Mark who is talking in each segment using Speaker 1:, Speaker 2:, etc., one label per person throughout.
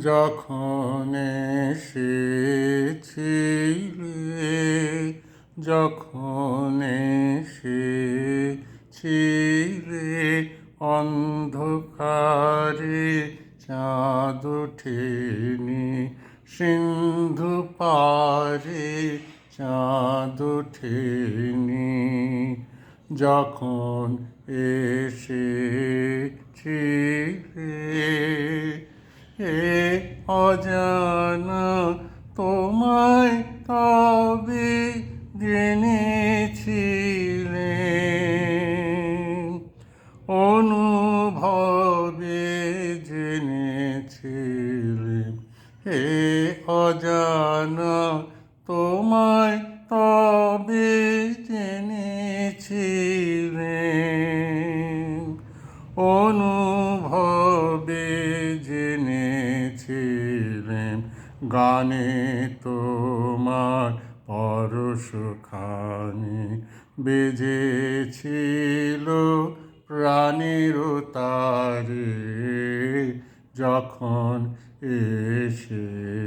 Speaker 1: যখন এসেছিলে যখন এসেছিলে অন্ধকারে চাঁদ ওঠেনি সিন্ধু পারে চাঁদ ওঠেনি। যখন এসেছিলে এ অজানা তোমায় তবে জেনেছিলে। অনুভবে জেনেছিলে। হে অজানা তোমায় তবে জেনেছিলে। অনুভবে গানে তোমার পরশখানি বেজেছিল প্রাণের তারে যখন এসেছিলে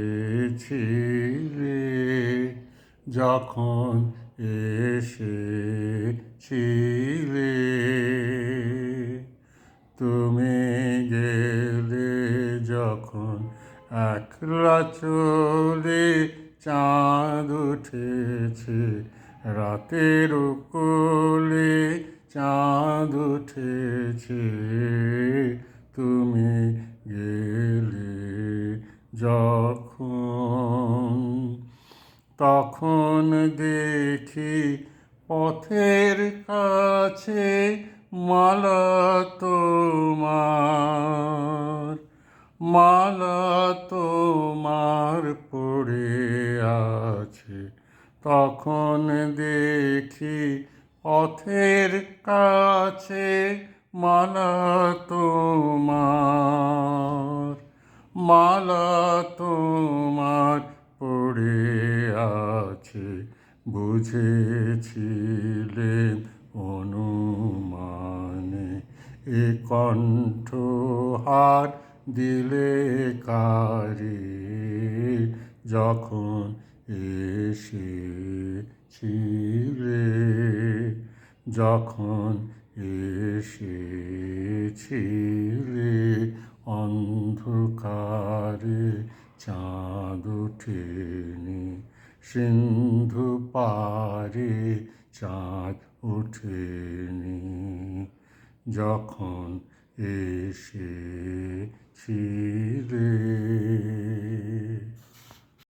Speaker 1: যখন এসেছিলে একলা চলে চাঁদ উঠেছে, রাতের কোলে চাঁদ উঠেছে। তুমি গেলে যখন, তখন দেখি পথের কাছে মালা তোমার মালা তোমার পড়ে আছে। তখন দেখি পথের কাছে মালা তোমার মালা তোমার পড়ে আছে। বুঝেছিলেন অনুমানে এ কণ্ঠহার দিলে কারে যখন এসেছিলে যখন এসেছিলে অন্ধকারে চাঁদ ওঠেনি সিন্ধু পারে চাঁদ ওঠেনি যখন এসেছিলে